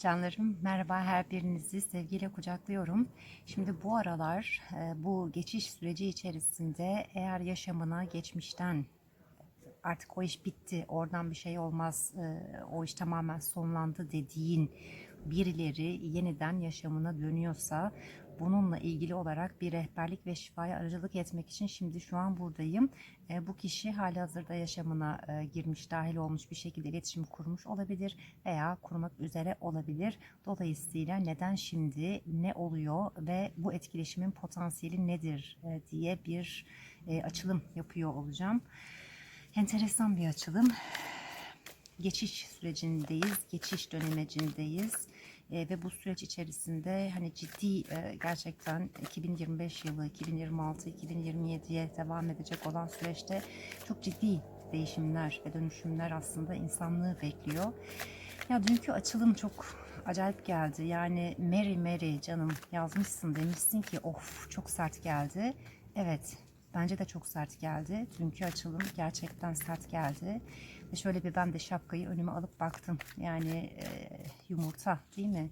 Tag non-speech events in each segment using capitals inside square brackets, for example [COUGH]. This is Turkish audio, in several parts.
Canlarım merhaba her birinizi sevgiyle kucaklıyorum. Şimdi bu aralar e, bu geçiş süreci içerisinde eğer yaşamına geçmişten artık o iş bitti oradan bir şey olmaz e, o iş tamamen sonlandı dediğin birileri yeniden yaşamına dönüyorsa bununla ilgili olarak bir rehberlik ve şifaya aracılık etmek için şimdi şu an buradayım. E, bu kişi hali hazırda yaşamına e, girmiş, dahil olmuş bir şekilde iletişim kurmuş olabilir veya kurmak üzere olabilir. Dolayısıyla neden şimdi, ne oluyor ve bu etkileşimin potansiyeli nedir e, diye bir e, açılım yapıyor olacağım. Enteresan bir açılım. Geçiş sürecindeyiz, geçiş dönemecindeyiz. E, ve bu süreç içerisinde hani ciddi e, gerçekten 2025 yılı, 2026, 2027'ye devam edecek olan süreçte çok ciddi değişimler ve dönüşümler aslında insanlığı bekliyor. Ya dünkü açılım çok acayip geldi. Yani Mary Mary canım yazmışsın demişsin ki of çok sert geldi. Evet bence de çok sert geldi. Dünkü açılım gerçekten sert geldi. Şöyle bir ben de şapkayı önüme alıp baktım. Yani e, yumurta değil mi?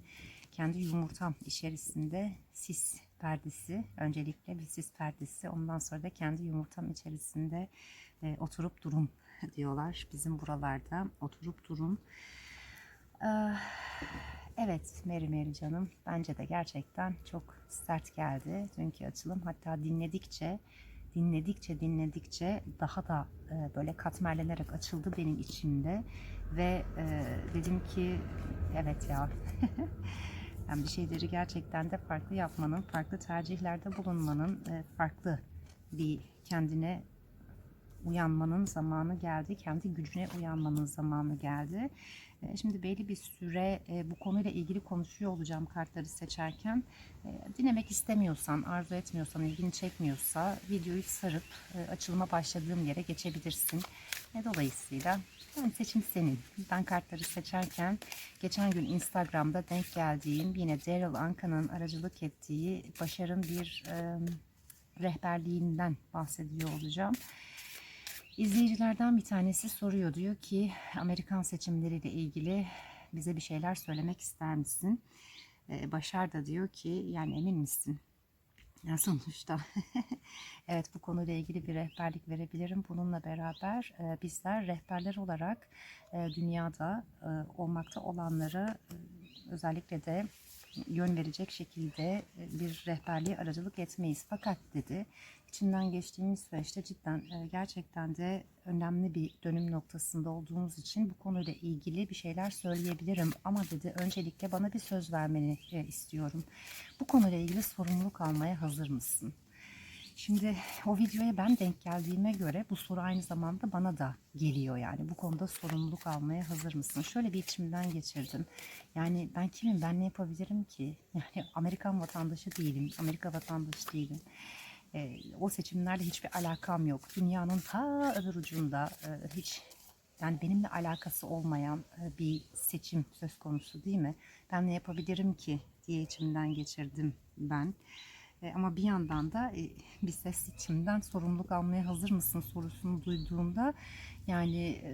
Kendi yumurtam içerisinde sis perdesi. Öncelikle bir sis perdesi. Ondan sonra da kendi yumurtam içerisinde e, oturup durum [LAUGHS] diyorlar. Bizim buralarda oturup durum. Ee, Evet Meri Meri canım bence de gerçekten çok sert geldi dünkü açılım. Hatta dinledikçe dinledikçe dinledikçe daha da e, böyle katmerlenerek açıldı benim içimde ve e, dedim ki evet ya [LAUGHS] yani bir şeyleri gerçekten de farklı yapmanın, farklı tercihlerde bulunmanın, e, farklı bir kendine uyanmanın zamanı geldi. Kendi gücüne uyanmanın zamanı geldi. E, Şimdi belli bir süre e, bu konuyla ilgili konuşuyor olacağım kartları seçerken. E, Dinlemek istemiyorsan, arzu etmiyorsan, ilgini çekmiyorsa videoyu sarıp e, açılıma başladığım yere geçebilirsin. Dolayısıyla yani seçim senin. Ben kartları seçerken geçen gün Instagram'da denk geldiğim yine Daryl Anka'nın aracılık ettiği Başar'ın bir rehberliğinden bahsediyor olacağım. İzleyicilerden bir tanesi soruyor diyor ki Amerikan seçimleriyle ilgili bize bir şeyler söylemek ister misin? Ee, Başar da diyor ki yani emin misin? Yani sonuçta [LAUGHS] evet bu konuyla ilgili bir rehberlik verebilirim. Bununla beraber e, bizler rehberler olarak e, dünyada e, olmakta olanlara e, özellikle de yön verecek şekilde e, bir rehberliğe aracılık etmeyiz. Fakat dedi içinden geçtiğimiz süreçte cidden e, gerçekten de önemli bir dönüm noktasında olduğumuz için bu konuyla ilgili bir şeyler söyleyebilirim. Ama dedi öncelikle bana bir söz vermeni e, istiyorum. Bu konuyla ilgili sorumluluk almaya hazır mısın? Şimdi o videoya ben denk geldiğime göre bu soru aynı zamanda bana da geliyor yani. Bu konuda sorumluluk almaya hazır mısın? Şöyle bir içimden geçirdim. Yani ben kimim? Ben ne yapabilirim ki? [LAUGHS] Yani Amerikan vatandaşı değilim. Amerika vatandaşı değilim. Ee, o seçimlerle hiçbir alakam yok. Dünyanın ta öbür ucunda e, hiç yani benimle alakası olmayan e, bir seçim söz konusu değil mi? Ben ne yapabilirim ki diye içimden geçirdim ben. E, ama bir yandan da e, bir ses içimden sorumluluk almaya hazır mısın sorusunu duyduğumda yani e,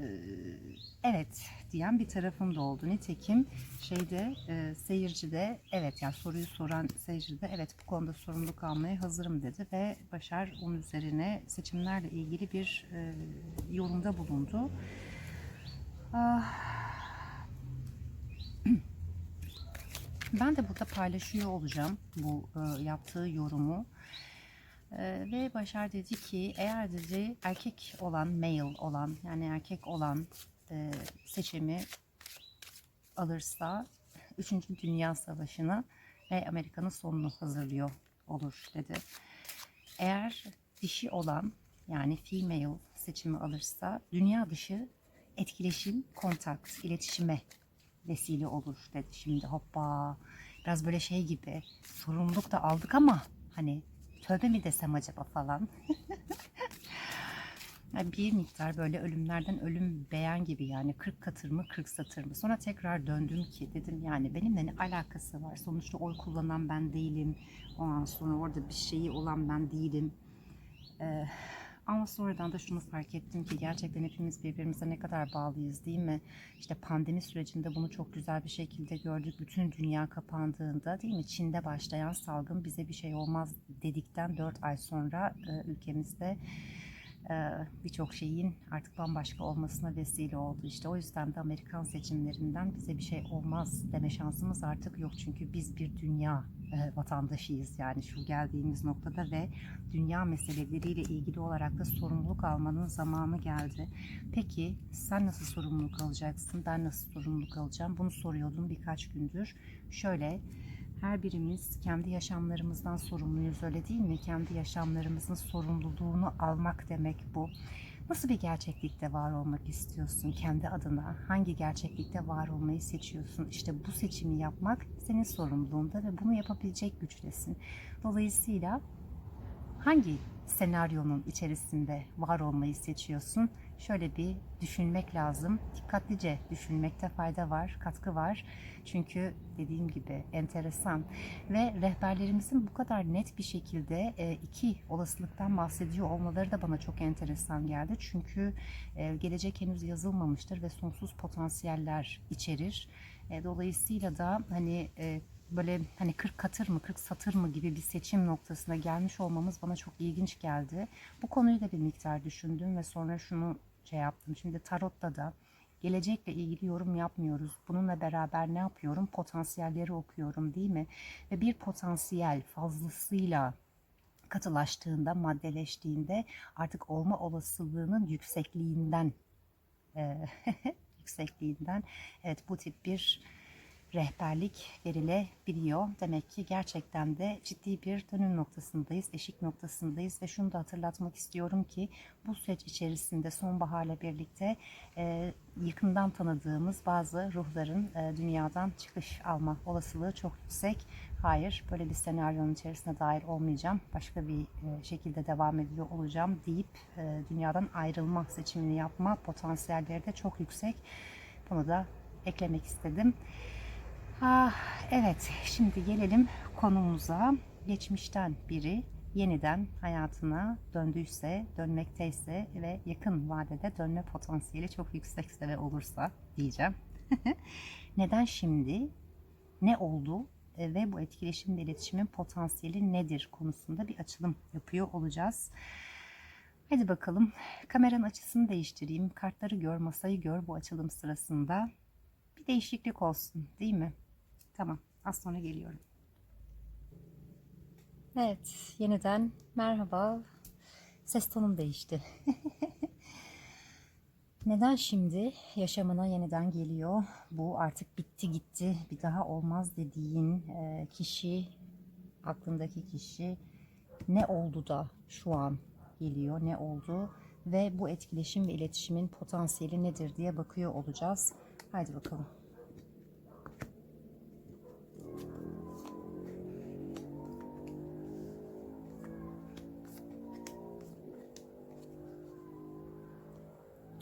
evet diyen bir tarafım da oldu. Nitekim şeyde e, seyircide evet yani soruyu soran seyircide evet bu konuda sorumluluk almaya hazırım dedi ve Başar onun üzerine seçimlerle ilgili bir e, yorumda bulundu. Ah, [CLEARS THROAT] Ben de burada paylaşıyor olacağım bu e, yaptığı yorumu. E, ve Başar dedi ki eğer dedi erkek olan, male olan yani erkek olan e, seçimi alırsa 3. Dünya Savaşı'nı ve Amerika'nın sonunu hazırlıyor olur dedi. Eğer dişi olan yani female seçimi alırsa dünya dışı etkileşim, kontakt, iletişime vesile olur dedi. Şimdi. Hoppa. Biraz böyle şey gibi sorumluluk da aldık ama hani tövbe mi desem acaba falan. [LAUGHS] Bir miktar böyle ölümlerden ölüm beğen gibi yani 40 katır mı 40 satır mı? Sonra tekrar döndüm ki dedim yani benimle ne alakası var? Sonuçta oy kullanan ben değilim. Ondan sonra orada bir şeyi olan ben değilim. Ee, Ama sonradan da şunu fark ettim ki gerçekten hepimiz birbirimize ne kadar bağlıyız değil mi? İşte pandemi sürecinde bunu çok güzel bir şekilde gördük. Bütün dünya kapandığında değil mi? Çin'de başlayan salgın bize bir şey olmaz dedikten 4 ay sonra e, ülkemizde birçok şeyin artık bambaşka olmasına vesile oldu. İşte o yüzden de Amerikan seçimlerinden bize bir şey olmaz deme şansımız artık yok. Çünkü biz bir dünya e, vatandaşıyız yani şu geldiğimiz noktada ve dünya meseleleriyle ilgili olarak da sorumluluk almanın zamanı geldi. Peki sen nasıl sorumluluk alacaksın? Ben nasıl sorumluluk alacağım? Bunu soruyordum birkaç gündür. Şöyle her birimiz kendi yaşamlarımızdan sorumluyuz öyle değil mi? Kendi yaşamlarımızın sorumluluğunu almak demek bu. Nasıl bir gerçeklikte var olmak istiyorsun kendi adına? Hangi gerçeklikte var olmayı seçiyorsun? İşte bu seçimi yapmak senin sorumluluğunda ve bunu yapabilecek güçtesin. Dolayısıyla hangi senaryonun içerisinde var olmayı seçiyorsun? Şöyle bir düşünmek lazım. Dikkatlice düşünmekte fayda var, katkı var. Çünkü dediğim gibi enteresan ve rehberlerimizin bu kadar net bir şekilde e, iki olasılıktan bahsediyor olmaları da bana çok enteresan geldi. Çünkü e, gelecek henüz yazılmamıştır ve sonsuz potansiyeller içerir. E, Dolayısıyla da hani böyle hani 40 katır mı 40 satır mı gibi bir seçim noktasına gelmiş olmamız bana çok ilginç geldi. Bu konuyu da bir miktar düşündüm ve sonra şunu şey yaptım. Şimdi tarotta da gelecekle ilgili yorum yapmıyoruz. Bununla beraber ne yapıyorum? Potansiyelleri okuyorum değil mi? Ve bir potansiyel fazlasıyla katılaştığında, maddeleştiğinde artık olma olasılığının yüksekliğinden e, [LAUGHS] yüksekliğinden evet bu tip bir rehberlik verilebiliyor. Demek ki gerçekten de ciddi bir dönüm noktasındayız, eşik noktasındayız ve şunu da hatırlatmak istiyorum ki bu süreç içerisinde sonbaharla birlikte e, yakından tanıdığımız bazı ruhların e, dünyadan çıkış alma olasılığı çok yüksek. Hayır, böyle bir senaryonun içerisine dahil olmayacağım. Başka bir e, şekilde devam ediyor olacağım deyip e, dünyadan ayrılma seçimini yapma potansiyelleri de çok yüksek. Bunu da eklemek istedim. Ah, evet, şimdi gelelim konumuza. Geçmişten biri yeniden hayatına döndüyse, dönmekteyse ve yakın vadede dönme potansiyeli çok yüksekse ve olursa diyeceğim. [LAUGHS] Neden şimdi? Ne oldu? E, Ve bu etkileşim ve iletişimin potansiyeli nedir konusunda bir açılım yapıyor olacağız. Hadi bakalım. Kameranın açısını değiştireyim. Kartları gör, masayı gör bu açılım sırasında. Bir değişiklik olsun, değil mi? Tamam, az sonra geliyorum. Evet, yeniden merhaba. Ses tonum değişti. [LAUGHS] Neden şimdi yaşamına yeniden geliyor? Bu artık bitti gitti, bir daha olmaz dediğin e, kişi, aklındaki kişi ne oldu da şu an geliyor, ne oldu ve bu etkileşim ve iletişimin potansiyeli nedir diye bakıyor olacağız. Haydi bakalım.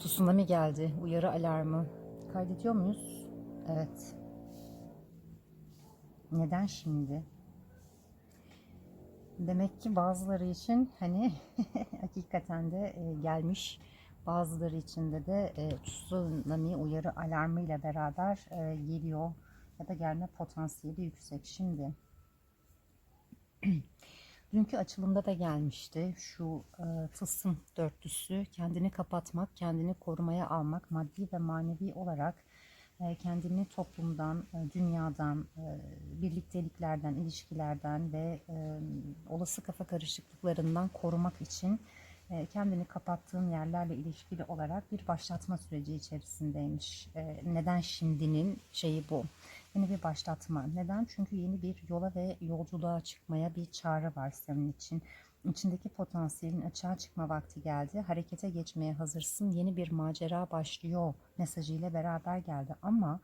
Tsunami geldi. Uyarı alarmı. Kaydediyor muyuz? Evet. Neden şimdi? Demek ki bazıları için hani [LAUGHS] hakikaten de e, gelmiş. Bazıları için de de e, tsunami uyarı alarmı ile beraber e, geliyor ya da gelme potansiyeli yüksek. Şimdi [CLEARS THROAT] Dünkü açılımda da gelmişti. Şu e, tılsım dörtlüsü kendini kapatmak, kendini korumaya almak, maddi ve manevi olarak e, kendini toplumdan, e, dünyadan, e, birlikteliklerden, ilişkilerden ve e, olası kafa karışıklıklarından korumak için kendini kapattığın yerlerle ilişkili olarak bir başlatma süreci içerisindeymiş. E, neden şimdinin şeyi bu? Yeni bir başlatma. Neden? Çünkü yeni bir yola ve yolculuğa çıkmaya bir çağrı var senin için. İçindeki potansiyelin açığa çıkma vakti geldi. Harekete geçmeye hazırsın. Yeni bir macera başlıyor mesajıyla beraber geldi. Ama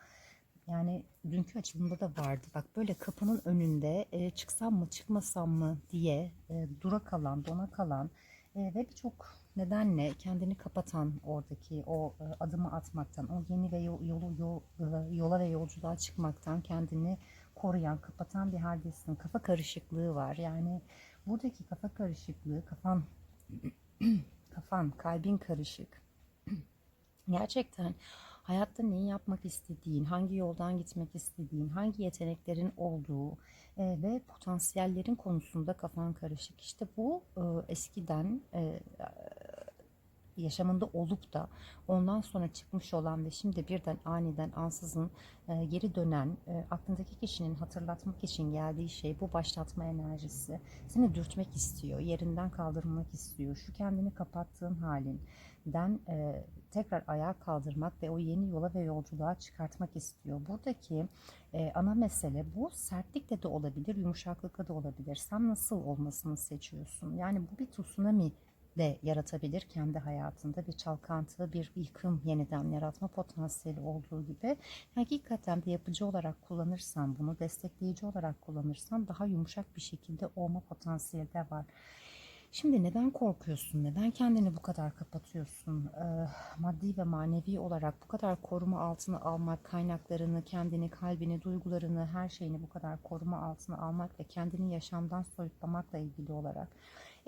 yani dünkü açılımda da vardı. Bak böyle kapının önünde e, çıksam mı çıkmasam mı diye e, dura kalan, dona kalan e, ve birçok nedenle kendini kapatan oradaki o e, adımı atmaktan, o yeni ve yol, yolu yol, e, yola ve yolculuğa çıkmaktan kendini koruyan, kapatan bir haldesin. Kafa karışıklığı var. Yani buradaki kafa karışıklığı, kafan [CLEARS THROAT] kafan, kalbin karışık. [CLEARS THROAT] Gerçekten hayatta neyi yapmak istediğin, hangi yoldan gitmek istediğin, hangi yeteneklerin olduğu e, ve potansiyellerin konusunda kafan karışık. İşte bu e, eskiden e, yaşamında olup da ondan sonra çıkmış olan ve şimdi birden aniden ansızın geri dönen aklındaki kişinin hatırlatmak için geldiği şey bu başlatma enerjisi. Seni dürtmek istiyor, yerinden kaldırmak istiyor. Şu kendini kapattığın halinden tekrar ayağa kaldırmak ve o yeni yola ve yolculuğa çıkartmak istiyor. Buradaki e, ana mesele bu sertlikle de olabilir, yumuşaklıkla da olabilir. Sen nasıl olmasını seçiyorsun? Yani bu bir tsunami de yaratabilir kendi hayatında bir çalkantı, bir yıkım yeniden yaratma potansiyeli olduğu gibi hakikaten de yapıcı olarak kullanırsan bunu, destekleyici olarak kullanırsan daha yumuşak bir şekilde olma potansiyeli de var. Şimdi neden korkuyorsun? Neden kendini bu kadar kapatıyorsun? Ee, maddi ve manevi olarak bu kadar koruma altına almak, kaynaklarını, kendini, kalbini, duygularını, her şeyini bu kadar koruma altına almak ve kendini yaşamdan soyutlamakla ilgili olarak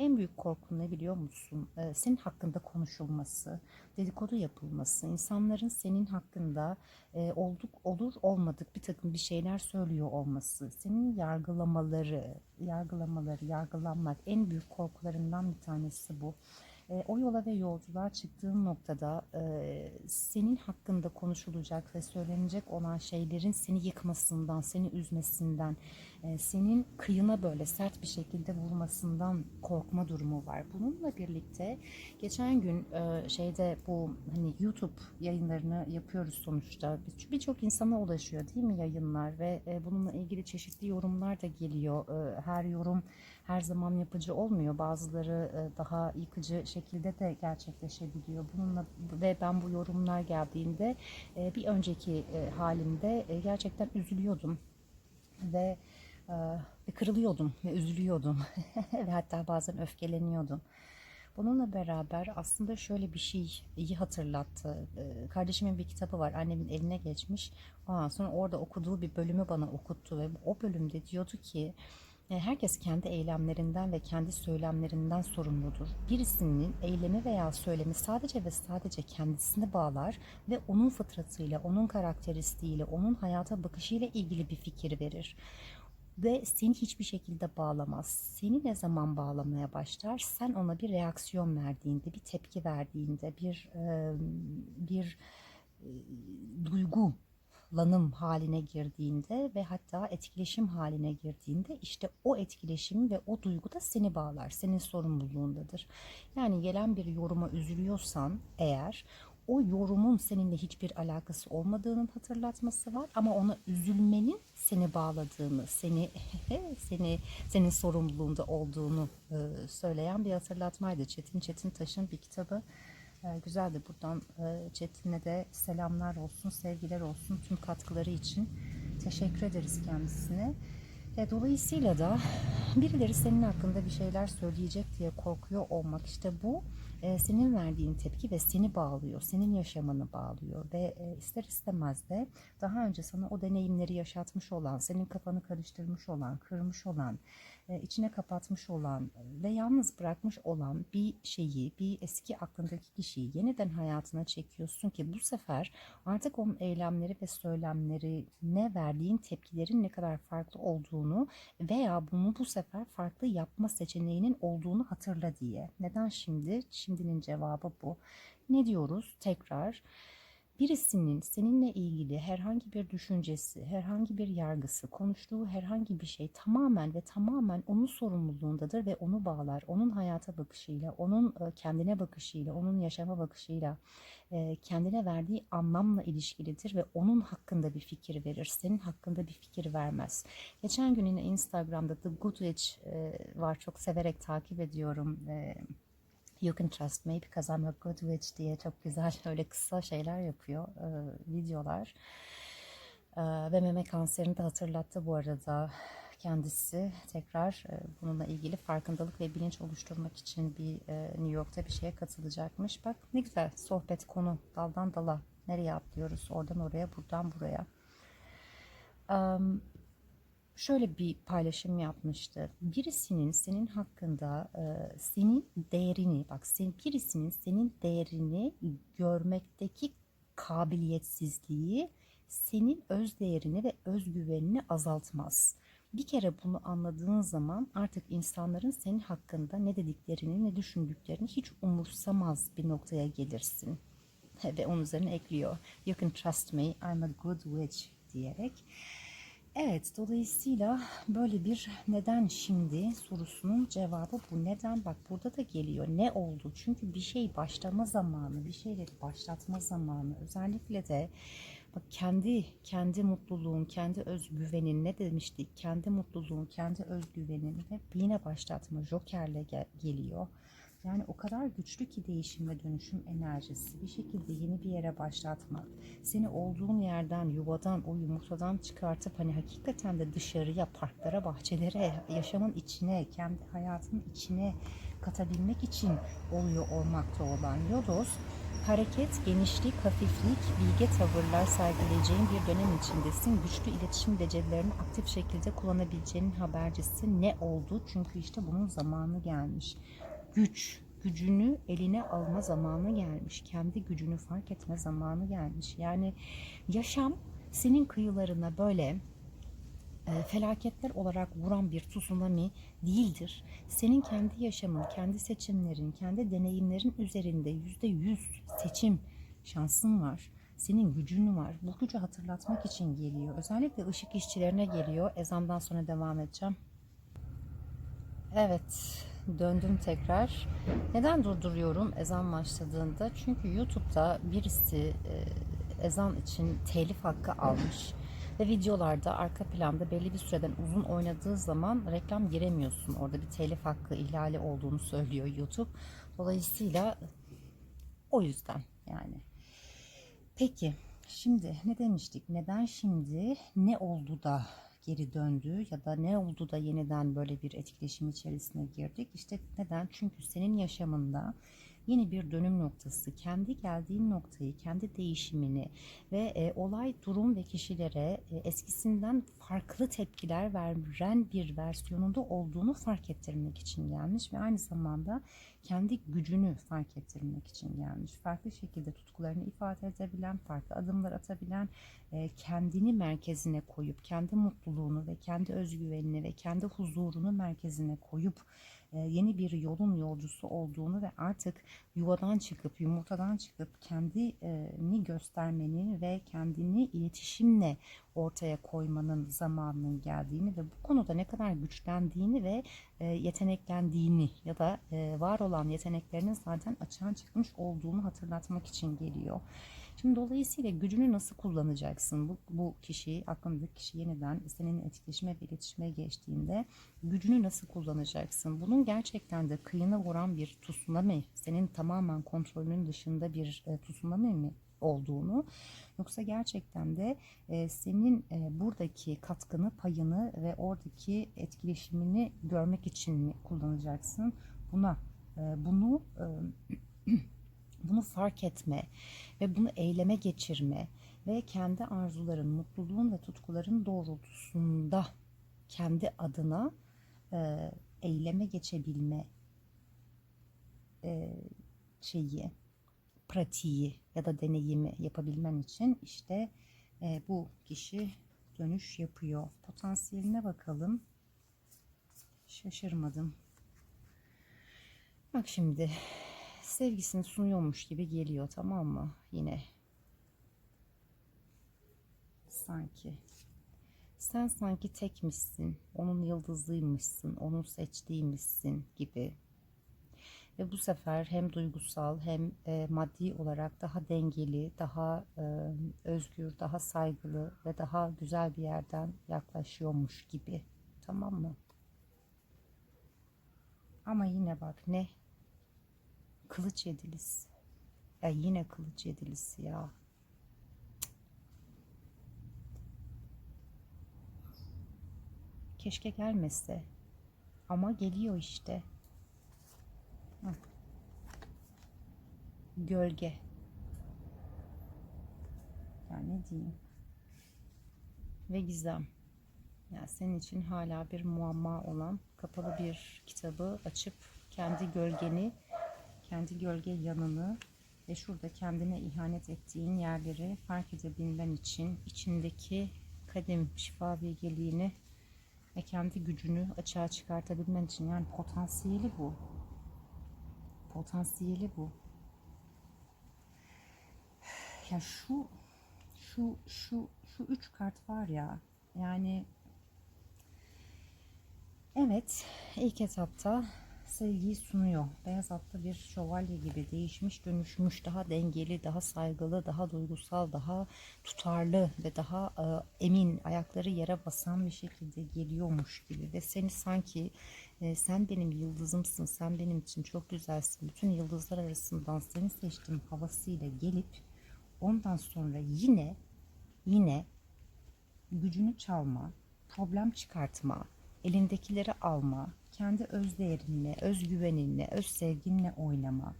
en büyük korkun ne biliyor musun? Ee, senin hakkında konuşulması, dedikodu yapılması, insanların senin hakkında e, olduk olur olmadık bir takım bir şeyler söylüyor olması, senin yargılamaları, yargılamaları, yargılanmak en büyük korkularından bir tanesi bu. E, o yola ve yolculuğa çıktığın noktada e, senin hakkında konuşulacak ve söylenecek olan şeylerin seni yıkmasından, seni üzmesinden, e, senin kıyına böyle sert bir şekilde vurmasından korkma durumu var. Bununla birlikte geçen gün e, şeyde bu hani YouTube yayınlarını yapıyoruz sonuçta. Bir- Birçok insana ulaşıyor değil mi yayınlar ve bununla ilgili çeşitli yorumlar da geliyor. Her yorum her zaman yapıcı olmuyor. Bazıları e, daha yıkıcı şekilde de gerçekleşebiliyor. Bununla ve ben bu yorumlar geldiğinde e, bir önceki e, halimde gerçekten üzülüyordum ve kırılıyordum ve üzülüyordum [LAUGHS] ve hatta bazen öfkeleniyordum. Bununla beraber aslında şöyle bir şey iyi hatırlattı. Kardeşimin bir kitabı var. Annemin eline geçmiş. Ondan sonra orada okuduğu bir bölümü bana okuttu ve o bölümde diyordu ki Herkes kendi eylemlerinden ve kendi söylemlerinden sorumludur. Birisinin eylemi veya söylemi sadece ve sadece kendisini bağlar ve onun fıtratıyla, onun karakteristiğiyle, onun hayata bakışıyla ilgili bir fikir verir. Ve seni hiçbir şekilde bağlamaz. Seni ne zaman bağlamaya başlar? Sen ona bir reaksiyon verdiğinde, bir tepki verdiğinde, bir e, bir e, duygu lanım haline girdiğinde ve hatta etkileşim haline girdiğinde işte o etkileşim ve o duygu da seni bağlar. Senin sorumluluğundadır. Yani gelen bir yoruma üzülüyorsan eğer o yorumun seninle hiçbir alakası olmadığının hatırlatması var ama ona üzülmenin seni bağladığını, seni [LAUGHS] seni senin sorumluluğunda olduğunu e, söyleyen bir hatırlatmaydı. Çetin Çetin Taş'ın bir kitabı. E, güzeldi. Buradan Çetin'e de selamlar olsun, sevgiler olsun tüm katkıları için. Teşekkür ederiz kendisine. E, dolayısıyla da birileri senin hakkında bir şeyler söyleyecek diye korkuyor olmak işte bu e, senin verdiğin tepki ve seni bağlıyor, senin yaşamını bağlıyor ve e, ister istemez de daha önce sana o deneyimleri yaşatmış olan, senin kafanı karıştırmış olan, kırmış olan, e, içine kapatmış olan ve yalnız bırakmış olan bir şeyi, bir eski aklındaki kişiyi yeniden hayatına çekiyorsun ki bu sefer artık onun eylemleri ve söylemlerine verdiğin tepkilerin ne kadar farklı olduğunu veya bunu bu sefer farklı yapma seçeneğinin olduğunu hatırla diye. Neden şimdi? Şimdinin cevabı bu. Ne diyoruz? Tekrar birisinin seninle ilgili herhangi bir düşüncesi, herhangi bir yargısı, konuştuğu herhangi bir şey tamamen ve tamamen onun sorumluluğundadır ve onu bağlar. Onun hayata bakışıyla, onun e, kendine bakışıyla, onun yaşama bakışıyla, e, kendine verdiği anlamla ilişkilidir ve onun hakkında bir fikir verir. Senin hakkında bir fikir vermez. Geçen gün yine Instagram'da The Good Witch e, var. Çok severek takip ediyorum. You can trust me because I'm a good witch diye çok güzel [LAUGHS] öyle kısa şeyler yapıyor, e, videolar. E, ve meme kanserini de hatırlattı bu arada kendisi. Tekrar e, bununla ilgili farkındalık ve bilinç oluşturmak için bir e, New York'ta bir şeye katılacakmış. Bak ne güzel sohbet konu daldan dala. Nereye atlıyoruz? Oradan oraya, buradan buraya. Um, şöyle bir paylaşım yapmıştı. Birisinin senin hakkında e, senin değerini bak sen birisinin senin değerini görmekteki kabiliyetsizliği senin öz değerini ve özgüvenini azaltmaz. Bir kere bunu anladığın zaman artık insanların senin hakkında ne dediklerini ne düşündüklerini hiç umursamaz bir noktaya gelirsin. Ve onun üzerine ekliyor. You can trust me, I'm a good witch diyerek. Evet, dolayısıyla böyle bir neden şimdi sorusunun cevabı bu. Neden? Bak burada da geliyor. Ne oldu? Çünkü bir şey başlama zamanı, bir şeyleri başlatma zamanı. Özellikle de bak kendi kendi mutluluğun, kendi özgüvenin ne demiştik? Kendi mutluluğun, kendi özgüvenin ve yine başlatma jokerle gel- geliyor. Yani o kadar güçlü ki değişim ve dönüşüm enerjisi bir şekilde yeni bir yere başlatmak, seni olduğun yerden, yuvadan, o yumurtadan çıkartıp hani hakikaten de dışarıya, parklara, bahçelere, yaşamın içine, kendi hayatının içine katabilmek için oluyor olmakta olan Yodos, hareket, genişlik, hafiflik, bilge tavırlar sergileyeceğin bir dönem içindesin. Güçlü iletişim becerilerini aktif şekilde kullanabileceğinin habercisi ne oldu? Çünkü işte bunun zamanı gelmiş güç, gücünü eline alma zamanı gelmiş. Kendi gücünü fark etme zamanı gelmiş. Yani yaşam senin kıyılarına böyle e, felaketler olarak vuran bir tsunami değildir. Senin kendi yaşamın, kendi seçimlerin, kendi deneyimlerin üzerinde yüzde yüz seçim şansın var. Senin gücün var. Bu gücü hatırlatmak için geliyor. Özellikle ışık işçilerine geliyor. Ezandan sonra devam edeceğim. Evet, döndüm tekrar. Neden durduruyorum ezan başladığında? Çünkü YouTube'da birisi e, ezan için telif hakkı almış ve videolarda arka planda belli bir süreden uzun oynadığı zaman reklam giremiyorsun. Orada bir telif hakkı ihlali olduğunu söylüyor YouTube. Dolayısıyla o yüzden yani. Peki şimdi ne demiştik? Neden şimdi ne oldu da geri döndü ya da ne oldu da yeniden böyle bir etkileşim içerisine girdik? İşte neden? Çünkü senin yaşamında yeni bir dönüm noktası, kendi geldiğin noktayı, kendi değişimini ve e, olay, durum ve kişilere e, eskisinden farklı tepkiler veren bir versiyonunda olduğunu fark ettirmek için gelmiş ve aynı zamanda kendi gücünü fark ettirmek için gelmiş. Farklı şekilde tutkularını ifade edebilen, farklı adımlar atabilen, e, kendini merkezine koyup, kendi mutluluğunu ve kendi özgüvenini ve kendi huzurunu merkezine koyup yeni bir yolun yolcusu olduğunu ve artık yuvadan çıkıp, yumurtadan çıkıp kendini göstermenin ve kendini iletişimle ortaya koymanın zamanının geldiğini ve bu konuda ne kadar güçlendiğini ve e, yeteneklendiğini ya da e, var olan yeteneklerinin zaten açığa çıkmış olduğunu hatırlatmak için geliyor. Şimdi dolayısıyla gücünü nasıl kullanacaksın? Bu, bu kişi, aklındaki kişi yeniden senin etkileşime ve iletişime geçtiğinde gücünü nasıl kullanacaksın? Bunun gerçekten de kıyına vuran bir tsunami, senin tamamen kontrolünün dışında bir e, tsunami mi olduğunu yoksa gerçekten de e, senin e, buradaki katkını, payını ve oradaki etkileşimini görmek için mi kullanacaksın? Buna e, bunu e, [CLEARS THROAT] bunu fark etme ve bunu eyleme geçirme ve kendi arzuların, mutluluğun ve tutkuların doğrultusunda kendi adına e, eyleme geçebilme e, şeyi, pratiği ya da deneyimi yapabilmen için işte e, bu kişi dönüş yapıyor. Potansiyeline bakalım. Şaşırmadım. Bak şimdi sevgisini sunuyormuş gibi geliyor tamam mı? Yine sanki sen sanki tekmişsin, onun yıldızıymışsın, onun seçtiğiymişsin gibi. Ve bu sefer hem duygusal hem e, maddi olarak daha dengeli, daha e, özgür, daha saygılı ve daha güzel bir yerden yaklaşıyormuş gibi. Tamam mı? Ama yine bak ne? Kılıç yedilisi. Ya yine kılıç yedilisi ya. Keşke gelmese. Ama geliyor işte. Hı. Gölge. Ya ne diyeyim? Ve gizem. Yani senin için hala bir muamma olan kapalı bir kitabı açıp kendi gölgeni, kendi gölge yanını ve şurada kendine ihanet ettiğin yerleri fark edebilmen için içindeki kadim şifa bilgeliğini ve kendi gücünü açığa çıkartabilmen için yani potansiyeli bu. Potansiyeli bu. Ya şu şu şu şu üç kart var ya yani evet ilk etapta sevgiyi sunuyor. Beyaz atlı bir şövalye gibi değişmiş, dönüşmüş, daha dengeli, daha saygılı, daha duygusal, daha tutarlı ve daha e, emin, ayakları yere basan bir şekilde geliyormuş gibi ve seni sanki e, sen benim yıldızımsın, sen benim için çok güzelsin, bütün yıldızlar arasından seni seçtim havasıyla gelip ondan sonra yine yine gücünü çalma, problem çıkartma, elindekileri alma, kendi öz değerinle, özgüveninle, öz sevginle oynama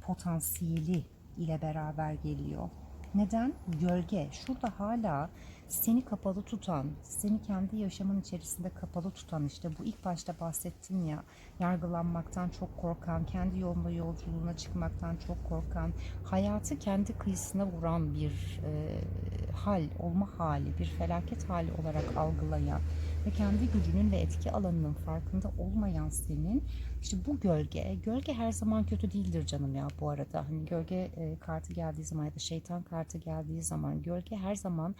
potansiyeli ile beraber geliyor. Neden? Gölge. Şurada hala seni kapalı tutan, seni kendi yaşamın içerisinde kapalı tutan işte bu ilk başta bahsettim ya yargılanmaktan çok korkan, kendi yolunda yolculuğuna çıkmaktan çok korkan, hayatı kendi kıyısına vuran bir e, hal, olma hali, bir felaket hali olarak algılayan ve kendi gücünün ve etki alanının farkında olmayan senin işte bu gölge, gölge her zaman kötü değildir canım ya bu arada. Hani gölge e, kartı geldiği zaman ya da şeytan kartı geldiği zaman gölge her zaman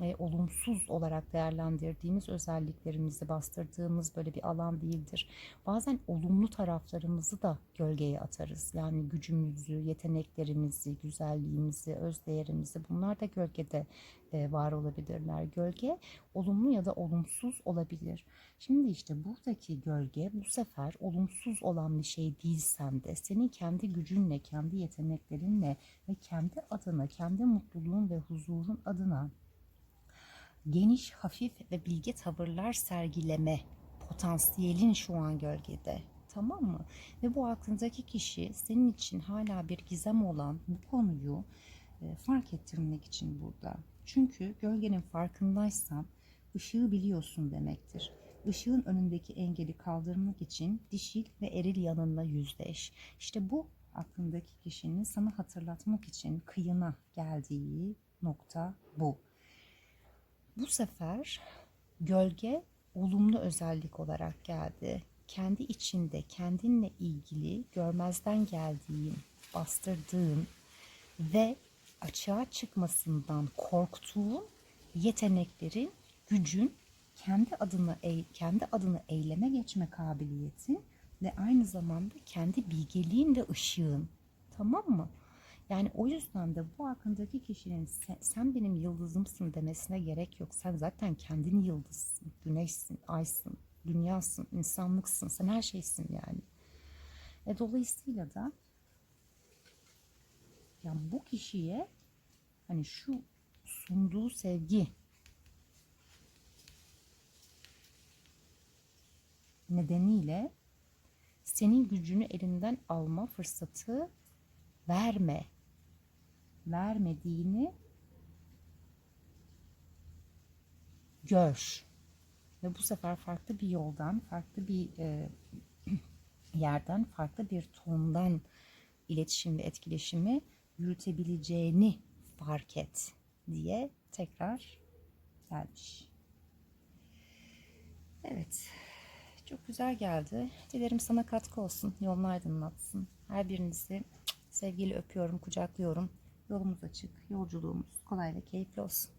e, olumsuz olarak değerlendirdiğimiz özelliklerimizi bastırdığımız böyle bir alan değildir. Bazen olumlu taraflarımızı da gölgeye atarız. Yani gücümüzü, yeteneklerimizi, güzelliğimizi, öz değerimizi bunlar da gölgede e, var olabilirler. Gölge olumlu ya da olumsuz olabilir. Şimdi işte buradaki gölge bu sefer olumsuz olan bir şey değilsen de senin kendi gücünle, kendi yeteneklerinle ve kendi adına, kendi mutluluğun ve huzurun adına geniş, hafif ve bilge tavırlar sergileme potansiyelin şu an gölgede. Tamam mı? Ve bu aklındaki kişi senin için hala bir gizem olan bu konuyu e, fark ettirmek için burada. Çünkü gölgenin farkındaysan ışığı biliyorsun demektir. Işığın önündeki engeli kaldırmak için dişil ve eril yanınla yüzleş. İşte bu aklındaki kişinin sana hatırlatmak için kıyına geldiği nokta bu. Bu sefer gölge olumlu özellik olarak geldi. Kendi içinde kendinle ilgili görmezden geldiğin, bastırdığın ve açığa çıkmasından korktuğun yeteneklerin, gücün, kendi adını kendi adını eyleme geçme kabiliyetin ve aynı zamanda kendi bilgeliğin ve ışığın. Tamam mı? Yani o yüzden de bu hakkındaki kişinin sen, sen benim yıldızımsın demesine gerek yok. Sen zaten kendin yıldızsın, güneşsin, aysın, dünyasın, insanlıksın. Sen her şeysin yani. E, dolayısıyla da yani bu kişiye hani şu sunduğu sevgi nedeniyle senin gücünü elinden alma fırsatı verme. Vermediğini gör. Ve bu sefer farklı bir yoldan, farklı bir e, [CLEARS THROAT] yerden, farklı bir tondan iletişim ve etkileşimi yürütebileceğini fark et diye tekrar gelmiş. Evet. Çok güzel geldi. Dilerim sana katkı olsun. Yolunu aydınlatsın. Her birinizi sevgiyle öpüyorum, kucaklıyorum. Yolumuz açık. Yolculuğumuz kolay ve keyifli olsun.